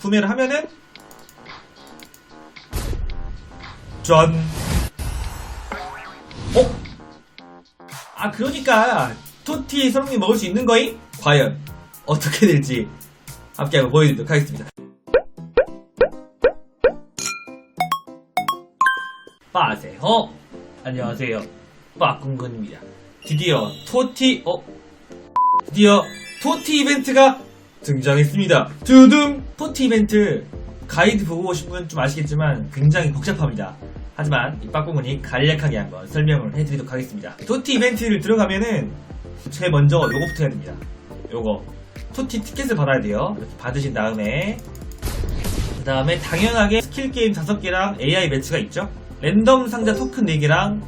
구매를 하면은 전 어? 아 그러니까 토티 손흥민 먹을 수 있는 거임? 과연 어떻게 될지 함께 한번 보여드리도록 하겠습니다 빠세요 안녕하세요 빠꿍군입니다 드디어 토티 어? 드디어 토티 이벤트가 등장했습니다. 두둥! 토티 이벤트 가이드 보고 오신 분좀 아시겠지만 굉장히 복잡합니다. 하지만 이 빠꿍군이 간략하게 한번 설명을 해드리도록 하겠습니다. 토티 이벤트를 들어가면은 제일 먼저 요거부터 해야 됩니다. 요거. 토티 티켓을 받아야 돼요. 이렇게 받으신 다음에 그 다음에 당연하게 스킬 게임 5개랑 AI 매치가 있죠? 랜덤 상자 토큰 4개랑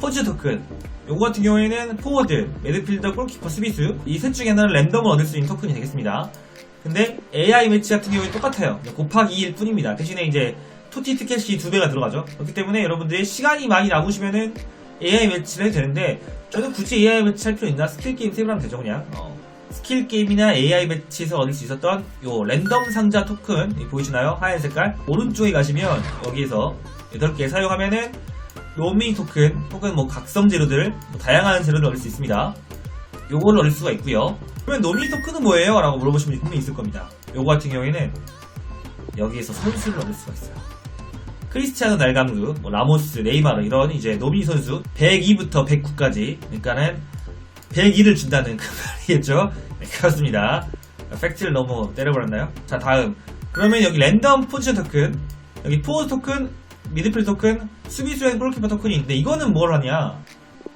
포즈 토큰 요거 같은 경우에는 포워드, 매드필더, 골키퍼, 수비수 이 셋 중에 하나를 랜덤으로 얻을 수 있는 토큰이 되겠습니다. 근데 AI 매치 같은 경우에 똑같아요. 곱하기 2일 뿐입니다. 대신에 이제 토티 티켓이 두 배가 들어가죠. 그렇기 때문에 여러분들이 시간이 많이 남으시면은 AI 매치를 해도 되는데 저는 굳이 AI 매치 할 필요 있나? 스킬 게임 세이브 하면 되죠 그냥. 어. 스킬 게임이나 AI 매치에서 얻을 수 있었던 요 랜덤 상자 토큰 보이시나요? 하얀 색깔? 오른쪽에 가시면 여기에서 8개 사용하면은 로밍 토큰 혹은 뭐 각성 재료들 뭐 다양한 재료를 얻을 수 있습니다 요거를 얻을 수가 있고요 그러면 로밍 토큰은 뭐예요? 라고 물어보시는 분이 분명히 있을 겁니다 요거 같은 경우에는 여기에서 선수를 얻을 수가 있어요 크리스티아노 날감루, 뭐 라모스, 네이마르 이런 이제 노미 선수 102부터 109까지 그러니까는 102를 준다는 그 말이겠죠? 네, 그렇습니다. 팩트를 너무 때려버렸나요? 자, 다음. 그러면 여기 랜덤 포지션 토큰, 여기 포즈 토큰, 미드필 토큰, 수비수엔 골키퍼 토큰이 있는데 이거는 뭘 하냐?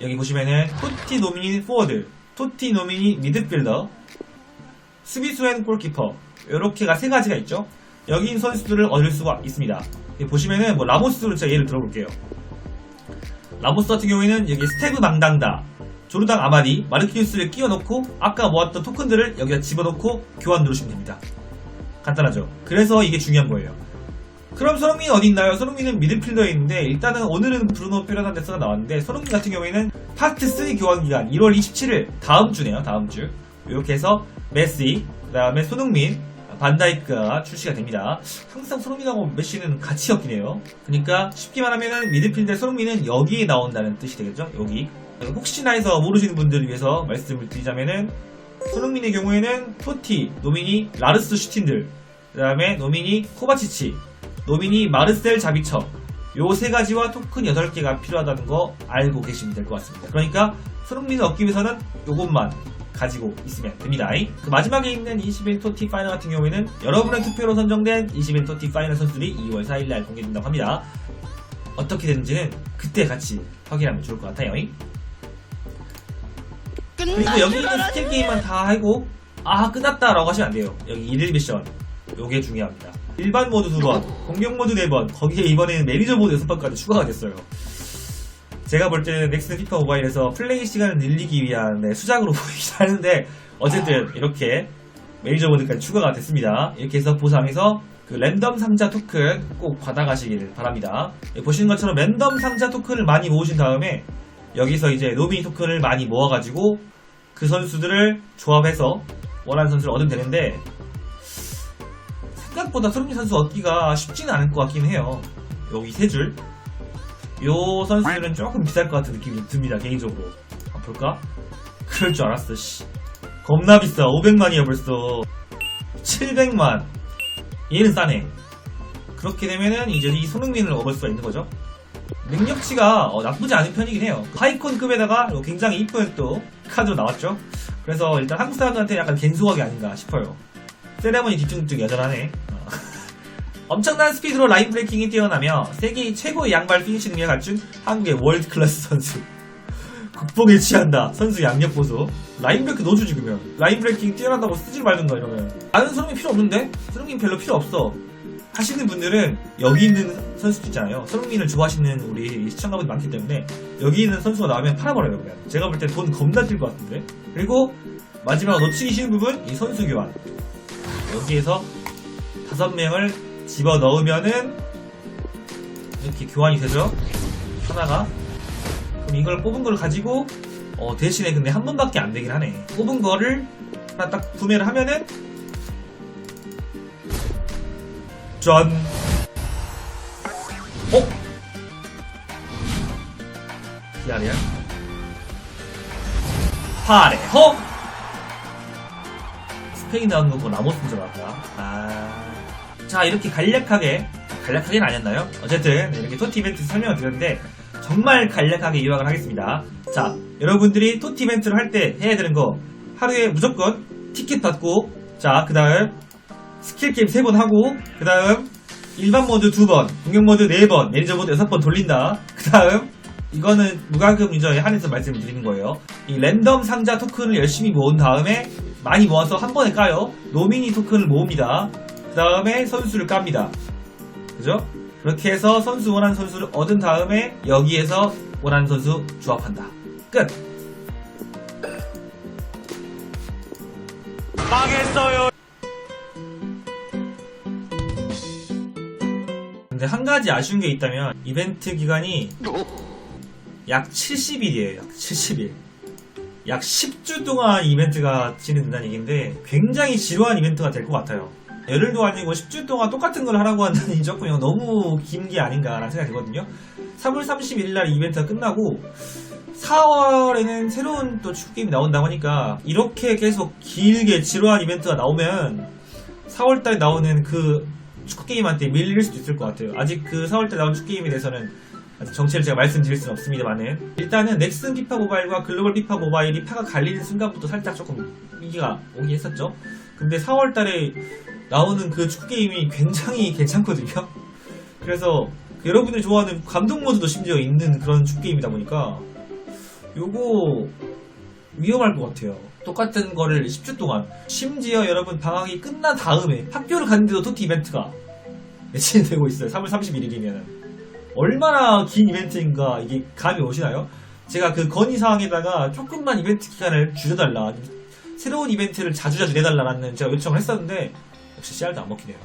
여기 보시면은 토티 노미니 포워드, 토티 노미니 미드필더, 수비수엔 골키퍼 이렇게가 세 가지가 있죠. 여기 있는 선수들을 얻을 수가 있습니다. 보시면은 뭐 라모스로 제가 예를 들어볼게요. 라모스 같은 경우에는 여기 스테브 망당다, 조르당 아마디, 마르키우스를 끼워놓고 아까 모았던 토큰들을 여기다 집어넣고 교환 누르시면 됩니다. 간단하죠. 그래서 이게 중요한 거예요. 그럼 손흥민 어디 있나요? 손흥민은 미드필더에 있는데 일단은 오늘은 브루노 페르난데스가 나왔는데 손흥민 같은 경우에는 파트 3 교환 기간 1월 27일 다음 주네요. 다음 주 이렇게 해서 메시 그다음에 손흥민 반다이크가 출시가 됩니다. 항상 손흥민하고 메시는 같이 엮이네요. 그러니까 쉽게 말하면 미드필더 손흥민은 여기에 나온다는 뜻이 되겠죠. 여기 혹시나 해서 모르시는 분들을 위해서 말씀을 드리자면은 손흥민의 경우에는 토티, 노미니, 라르스 슈틴들 그 다음에 노미니 코바치치 노미니 마르셀 자비처 요 세 가지와 토큰 8개가 필요하다는 거 알고 계시면 될 것 같습니다. 그러니까 손흥민을 얻기 위해서는 요것만 가지고 있으면 됩니다. 그 마지막에 있는 21 토티 파이널 같은 경우에는 여러분의 투표로 선정된 21 토티 파이널 선수들이 2월 4일날 공개된다고 합니다. 어떻게 되는지는 그때 같이 확인하면 좋을 것 같아요. 그리고 여기 있는 스킬 게임만 다 하고 아 끝났다라고 하시면 안 돼요. 여기 1일 미션 요게 중요합니다. 일반 모드 2번, 공격 모드 4번, 거기에 이번에는 매니저 모드 6번까지 추가가 됐어요. 제가 볼 때는 넥슨 피파 모바일에서 플레이 시간을 늘리기 위한 네, 수작으로 보이긴 하는데 어쨌든 이렇게 매니저 모드까지 추가가 됐습니다. 이렇게 해서 보상에서 그 랜덤 상자 토큰 꼭 받아가시길 바랍니다. 예, 보시는 것처럼 랜덤 상자 토큰을 많이 모으신 다음에 여기서 이제 노미 토큰을 많이 모아가지고 그 선수들을 조합해서 원하는 선수를 얻으면 되는데 생각보다 손흥민 선수 얻기가 쉽지는 않을 것 같긴 해요. 여기 세 줄. 요 선수들은 조금 비쌀 것 같은 느낌이 듭니다, 개인적으로. 한번 볼까? 그럴 줄 알았어, 씨. 겁나 비싸. 500만이야, 벌써. 700만. 얘는 싸네. 그렇게 되면은 이제 이 손흥민을 얻을 수가 있는 거죠. 능력치가 어, 나쁘지 않은 편이긴 해요. 하이콘급에다가 굉장히 이쁜 또 카드로 나왔죠. 그래서 일단 한국 사람들한테 약간 갠소하게 아닌가 싶어요. 세레머니 뒤뚱뚱 여전하네. 어. 엄청난 스피드로 라인 브레이킹이 뛰어나며 세계 최고의 양발 피니시 능력을 갖춘 한국의 월드 클래스 선수. 극복에 취한다. 선수 양력 보소. 라인 브레이크 넣어주지 그러면. 라인 브레이킹 뛰어난다고 쓰지 말든가 이러면. 나는 손흥민 필요 없는데? 손흥민 별로 필요 없어. 하시는 분들은 여기 있는 선수도 있잖아요. 손흥민을 좋아하시는 우리 시청자분들 많기 때문에 여기 있는 선수가 나오면 팔아버려요 그냥. 제가 볼 때 돈 겁나 들 것 같은데. 그리고 마지막 놓치기 쉬운 부분 이 선수 교환. 여기에서 다섯 명을 집어 넣으면은 이렇게 교환이 되죠. 하나가. 그럼 이걸 뽑은 걸 가지고 어, 대신에 근데 한 번밖에 안 되긴 하네. 뽑은 거를 하나 딱 구매를 하면은 짠. 어? 기아리야? 파레호! 스페인 나온 거 보고 라모스인 줄 알았다. 아. 자, 이렇게 간략하게, 간략하게는 아니었나요? 어쨌든, 네, 이렇게 토티 이벤트 설명을 드렸는데, 정말 간략하게 요약을 하겠습니다. 자, 여러분들이 토티 이벤트를 할 때 해야 되는 거, 하루에 무조건 티켓 받고, 자, 그 다음, 스킬 게임 3번 하고, 그 다음, 일반 모드 2번, 공격 모드 4번, 매니저 모드 6번 돌린다. 그 다음, 이거는 무과금 유저에 한해서 말씀을 드리는 거예요. 이 랜덤 상자 토큰을 열심히 모은 다음에 많이 모아서 한 번에 까요. 노미니 토큰을 모읍니다. 그 다음에 선수를 깝니다. 그죠? 그렇게 해서 선수 원하는 선수를 얻은 다음에 여기에서 원하는 선수 조합한다. 끝! 망했어요. 근데 한 가지 아쉬운 게 있다면 이벤트 기간이 약 70일이에요. 약 70일. 약 10주 동안 이벤트가 진행된다는 얘기인데 굉장히 지루한 이벤트가 될 것 같아요. 열흘 도 아니고 10주 동안 똑같은 걸 하라고 한다니 조금 너무 긴 게 아닌가라는 생각이 들거든요. 3월 31일 날 이벤트가 끝나고 4월에는 새로운 또 축구 게임이 나온다고 하니까 이렇게 계속 길게 지루한 이벤트가 나오면 4월달에 나오는 그 축구 게임한테 밀릴 수도 있을 것 같아요. 아직 그 4월달에 나온 축구 게임에 대해서는 정체를 제가 말씀드릴 수는 없습니다만은 일단은 넥슨 피파 모바일과 글로벌 피파 모바일이 파가 갈리는 순간부터 살짝 조금 위기가 오긴 했었죠. 근데 4월달에 나오는 그 축구 게임이 굉장히 괜찮거든요. 그래서 그 여러분들이 좋아하는 감독 모드도 심지어 있는 그런 축구 게임이다 보니까 요거 위험할 것 같아요. 똑같은 거를 10주 동안 심지어 여러분 방학이 끝난 다음에 학교를 갔는데도 토티 이벤트가 매진이 되고 있어요. 3월 31일이면 얼마나 긴 이벤트인가 이게 감이 오시나요? 제가 그 건의사항에다가 조금만 이벤트 기간을 줄여달라 새로운 이벤트를 자주자주 내달라라는 제가 요청을 했었는데 역시 씨알도 안 먹히네요.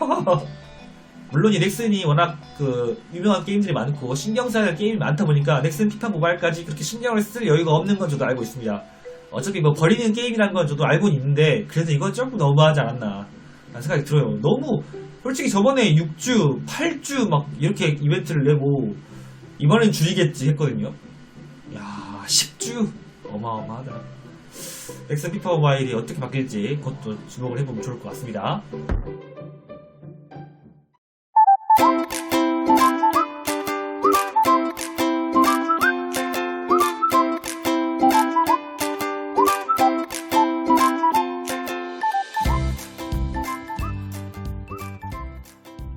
물론 이 넥슨이 워낙 그 유명한 게임들이 많고 신경 써야 할 게임이 많다 보니까 넥슨 피파 모바일까지 그렇게 신경을 쓸 여유가 없는 건 저도 알고 있습니다. 어차피 뭐 버리는 게임이란 건 저도 알고는 있는데 그래도 이건 조금 너무하지 않았나 라는 생각이 들어요. 너무 솔직히 저번에 6주, 8주 막 이렇게 이벤트를 내고 이번엔 줄이겠지 했거든요. 야 10주 어마어마하다. 엑스 피파 모바일이 어떻게 바뀔지 그것도 주목을 해보면 좋을 것 같습니다.